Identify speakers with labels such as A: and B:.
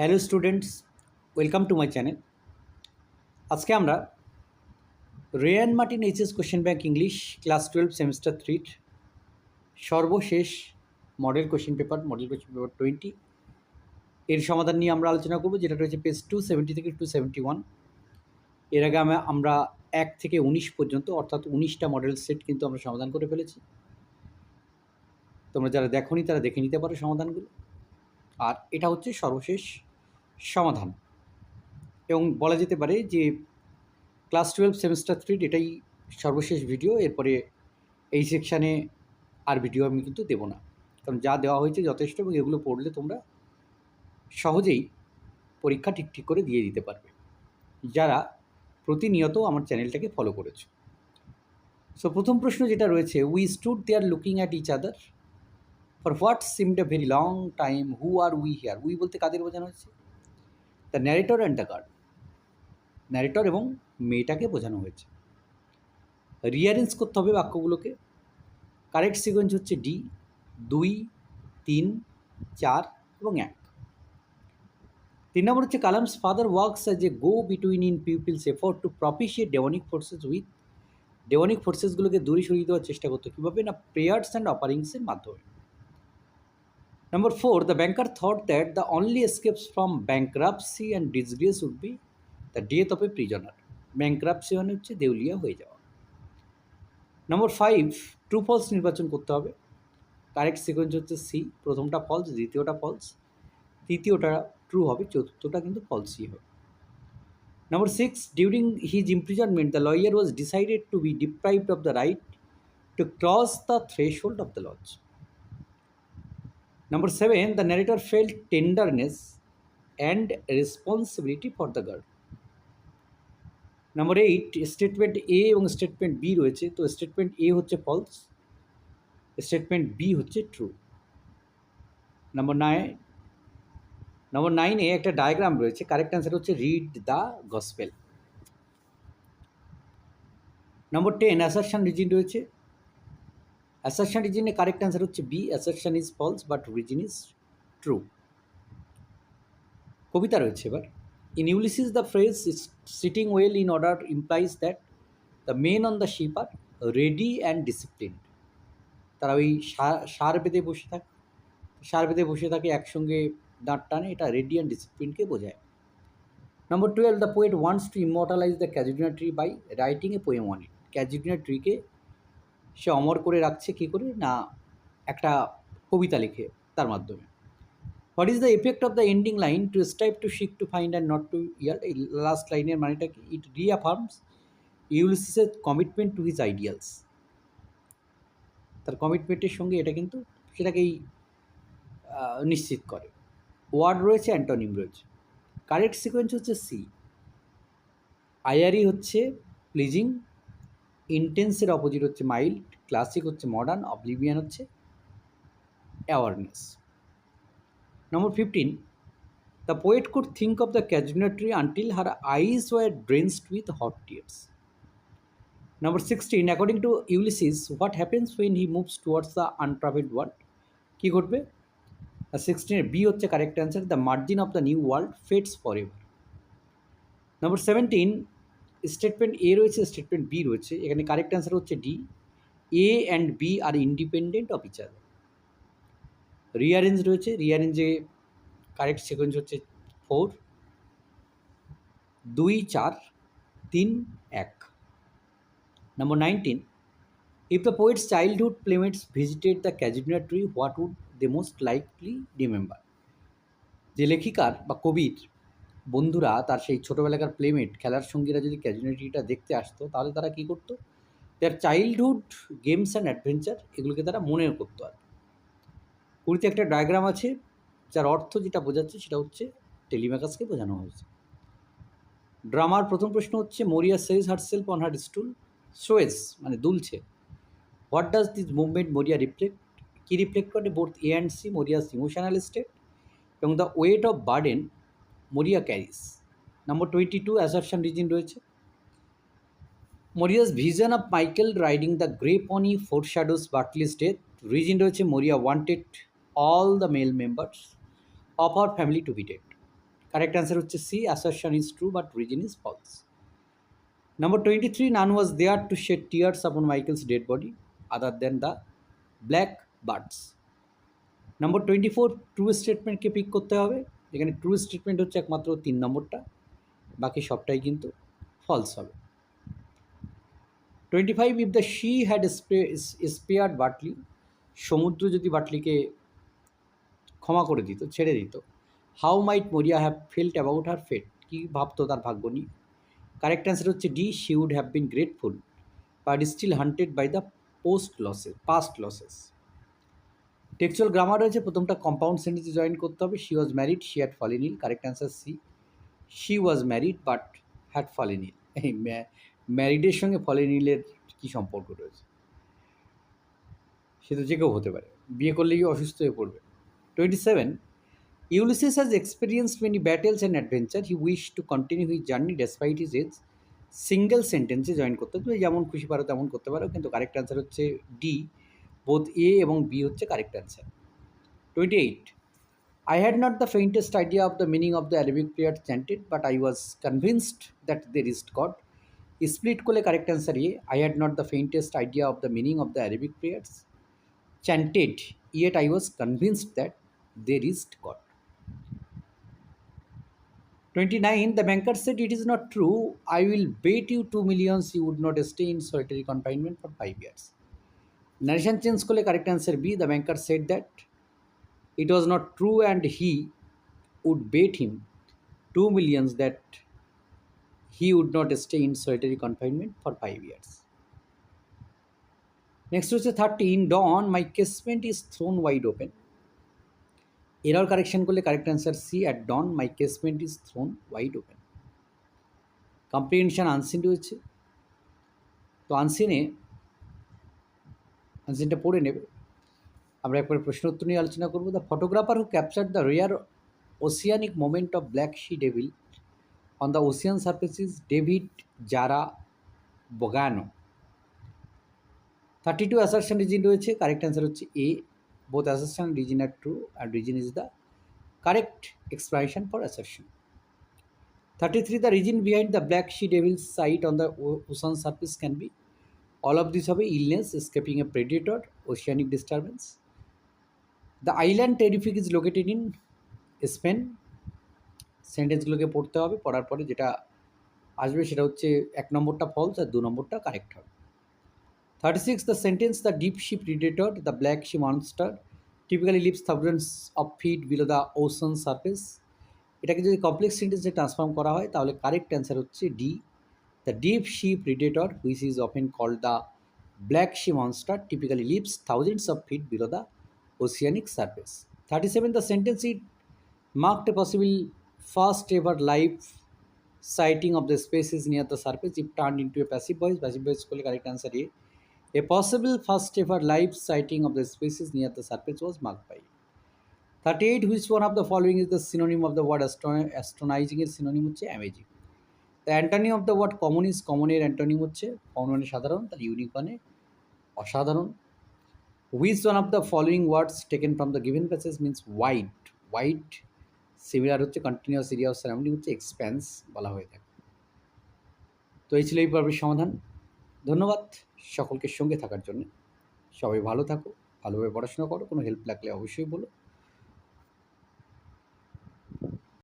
A: Hello students, welcome to my channel. আজকে আমরা Ray and Martin HS question bank English class twelve semester থ্রির সর্বশেষ model question paper, model question paper twenty এর সমাধান নিয়ে আমরা আলোচনা করব, যেটা রয়েছে পেজ টু সেভেন্টি থেকে টু সেভেন্টি ওয়ানের আগে আমরা আমরা এক থেকে উনিশ পর্যন্ত, অর্থাৎ উনিশটা মডেল সেট কিন্তু আমরা সমাধান করে ফেলেছি। তোমরা যারা দেখোনি, তারা দেখে নিতে পারো সমাধানগুলো। আর এটা হচ্ছে সর্বশেষ সমাধান। এবং বলা যেতে পারে যে ক্লাস টুয়েলভ সেমিস্টার থ্রির এটাই সর্বশেষ ভিডিও, এরপরে এই সেকশানে আর ভিডিও আমি কিন্তু দেবো না। কারণ যা দেওয়া হয়েছে যথেষ্ট এবং এগুলো পড়লে তোমরা সহজেই পরীক্ষা ঠিক ঠিক করে দিয়ে দিতে পারবে। যারা প্রতিনিয়ত আমার চ্যানেলটাকে ফলো করেছ। সো প্রথম প্রশ্ন যেটা রয়েছে we stood they are looking at each other for what seemed a very long time who are we here we বলতে কাদের বোঝানো হচ্ছে the narrator and the guard narrator এবং মেয়েটাকে বোঝানো হয়েছে। রিয়ারেঞ্জ করতে হবে বাক্যগুলোকে। কারেক্ট সিকোয়েন্স হচ্ছে ডি দুই, তিন, চার এবং এক। তিন নম্বর হচ্ছে Kalam's father works as a go between in people's effort to propitiate demonic forces with demonic ফোর্সেসগুলোকে দূরে সরিয়ে দেওয়ার চেষ্টা করতো। কীভাবে? না প্রেয়ার্স অ্যান্ড অপারিংসের মাধ্যমে। Number four, the banker thought that the only escapes from bankruptcy and disgrace would be the death of a prisoner. Bankruptcy মানে হচ্ছে দেউলিয়া হয়ে যাওয়া। নম্বর ফাইভ ট্রু ফলস নির্বাচন করতে হবে। কারেক্ট সিকোয়েন্স হচ্ছে সি প্রথমটা ফলস দ্বিতীয়টা ফলস তৃতীয়টা ট্রু হবে চতুর্থটা কিন্তু ফলসই হবে। Number six during his imprisonment the lawyer was decided to be deprived of the right to cross the threshold of the lodge Number seven, the narrator felt tenderness and responsibility for the girl. Number eight statement A এবং statement B রয়েছে। তো statement A হচ্ছে false statement B হচ্ছে true number nine number নাইনে একটা diagram রয়েছে। Correct answer হচ্ছে read the gospel number ten assertion reason রয়েছে। অ্যাসারশন রিজিনের কারেক্ট অ্যান্সার হচ্ছে B, assertion is false, but reason is true. কবিতা রয়েছে এবার। In Ulysses the phrase is sitting well in order implies that the men on the ship are ready and discipline তারা ওই সার বেঁধে বসে থাকে, সার বেঁধে বসে থাকে, একসঙ্গে দাঁড় টানে, এটা রেডি অ্যান্ড ডিসিপ্লিনকে বোঝায়। Number twelve, the poet wants to immortalise the casuarina tree by writing a poem on it. Casuarina ট্রিকে সে অমর করে রাখছে কী করে? না, একটা কবিতা লিখে তার মাধ্যমে। What is the effect of the ending line to strive to seek to find and not to yield এই লাস্ট লাইনের মানেটা কি? ইট রিঅ্যাফার্মস ইউলিসিসের কমিটমেন্ট টু হিজ আইডিয়ালস তার কমিটমেন্টের সঙ্গে এটা কিন্তু সেটাকেই নিশ্চিত করে। ওয়ার্ড রয়েছে অ্যান্টনিম রয়েছে। কারেক্ট সিকোয়েন্স হচ্ছে সি আইআরই হচ্ছে প্লিজিং ইন্টেন্সের অপোজিট হচ্ছে মাইল্ড ক্লাসিক হচ্ছে মডার্ন অবলিভিয়ান হচ্ছে awareness number fifteen the poet could think of the casuarina tree until her eyes were drenched with hot tears number sixteen according to Ulysses what happens when he moves towards the untravelled world কী ঘটবে? সিক্সটিনের B হচ্ছে correct answer the margin of the new world fades for ever number seventeen statement A রয়েছে statement B রয়েছে, এখানে correct answer হচ্ছে D A and B are independent of each other rearrange রয়েছে রিয়ারেঞ্জে correct sequence হচ্ছে four দুই, চার, তিন, এক। Number nineteen if the poet's childhood playmates visited the casuarina tree what would they most likely remember যে লেখিকার বা কবির বন্ধুরা তার সেই ছোটোবেলাকার প্লেমেট খেলার সঙ্গীরা যদি ক্যাজুয়ালিটিটা দেখতে আসতো, তাহলে তারা কী করতো? তার চাইল্ডহুড গেমস অ্যান্ড অ্যাডভেঞ্চার এগুলোকে তারা মনে করতো আর কুড়িতে একটা ডায়াগ্রাম আছে, যার অর্থ যেটা বোঝাচ্ছে সেটা হচ্ছে টেলিম্যাকাসকে বোঝানো হয়েছে। ড্রামার প্রথম প্রশ্ন হচ্ছে Maurya sways herself on her stool sways মানে দুলছে। What does this movement Maurya reflect key reflect করে? Both A and C Maurya's emotional state এবং the weight of burden Maurya carries number twenty two assertion reason রয়েছে। Maurya's vision of Michael riding the grey pony foreshadows Bartley's death reason রয়েছে Maurya wanted all the male members of our family to be dead correct answer হচ্ছে C assertion is true but reason is false number twenty three none was there to shed tears upon Michael's dead body other than the black birds number twenty four true স্টেটমেন্টকে pick করতে হবে। এখানে true statement হচ্ছে একমাত্র তিন নম্বরটা, বাকি সবটাই কিন্তু ফলস হবে। Twenty five if the she had spared Bartley সমুদ্র যদি বাটলিকে ক্ষমা করে দিত, ছেড়ে দিত how might Maurya have felt about her fate কী ভাবতো তার ভাগ্য নিয়ে? কারেক্ট অ্যান্সার হচ্ছে D she would have been grateful but still haunted by the post losses past losses textual grammar রয়েছে, প্রথমটা কম্পাউন্ড সেন্টেন্সে জয়েন করতে হবে। She was married she had fallen ill correct answer C she was married but had fallen ill এই ম্যারিডের সঙ্গে fallen ইলের কী সম্পর্ক রয়েছে? সে তো যে কেউ হতে পারে। বিয়ে করলেই অসুস্থ হয়ে পড়বে। Twenty seven Ulysses has experience many battles and adventure he wish to continue his journey despite his age single সেন্টেন্সে জয়েন করতে তুমি যেমন খুশি পারো তেমন করতে পারো। কিন্তু কারেক্ট অ্যান্সার হচ্ছে ডি বোথ এ এবং বি হচ্ছে correct answer twenty eight I had not the faintest idea of the meaning of the Arabic prayer chanted but I was convinced that there is God split করলে correct answer ইয়ে I had not the faintest idea of the meaning of the Arabic prayers chanted, yet I was convinced that there is God. 29. The banker said, It is not true. I will bet you 2 millions you would not stay in solitary confinement for 5 years. Narration change করলে correct answer B. The banker said that it was not true and he would bet him 2 millions that he would not stay in solitary confinement for 5 years. Next হচ্ছে thirteen dawn my casement is thrown wide open error correction করলে correct answer C at dawn my casement is thrown wide open comprehension unseen রয়েছে তো আনসিনে আনসিনটা পড়ে নেবে। আমরা একবার প্রশ্ন উত্তর নিয়ে আলোচনা করব। The photographer who capture the rare oceanic moment of black sea devil on the ocean surface is David Jara Bozzano thirty two assertion reason রয়েছে। কারেক্ট অ্যান্সার হচ্ছে A both assertion reason are true and reason is the correct explanation for assertion thirty three the reason behind the black sea devil sight on the ocean surface can be all of this হবে illness escaping a predator oceanic disturbance the island Tenerife is located in Spain সেন্টেন্সগুলোকে পড়তে হবে, পড়ার পরে যেটা আসবে সেটা হচ্ছে এক নম্বরটা ফলস আর দু নম্বরটা কারেক্ট হবে। Thirty six the sentence the deep sea predator the black sea monster typically lives thousands of feet below the ocean surface এটাকে যদি কমপ্লেক্স সেন্টেন্সে ট্রান্সফর্ম করা হয়, তাহলে কারেক্ট অ্যান্সার হচ্ছে D the deep sea predator which is often called the black sea monster typically lives thousands of feet below the oceanic surface. Thirty seven the sentence it marked a possible first ever live sighting of the species near the surface if turned into a passive voice. Passive voice করলে correct answer A. A possible first ever live sighting of the species near the surface was marked by 38. Which one of the following is the synonym of the word astro- astonishing এর synonym হচ্ছে amazing. Antonym of the word common is common এর হচ্ছে common মানে সাধারণ, তার unique মানে অসাধারণ। Which one of the following words taken from the given passage means wide wide similar হচ্ছে কন্টিনিউয়াস এরিয়া অফ সারাউন্ডিং হচ্ছে এক্সপ্যান্স বলা হয়ে থাকে। তো এই ছিল এই পর্বের সমাধান। ধন্যবাদ সকলকে সঙ্গে থাকার জন্য। সবাই ভালো থাকো, ভালোভাবে পড়াশোনা করো, কোনো হেল্প লাগলে অবশ্যই বলো।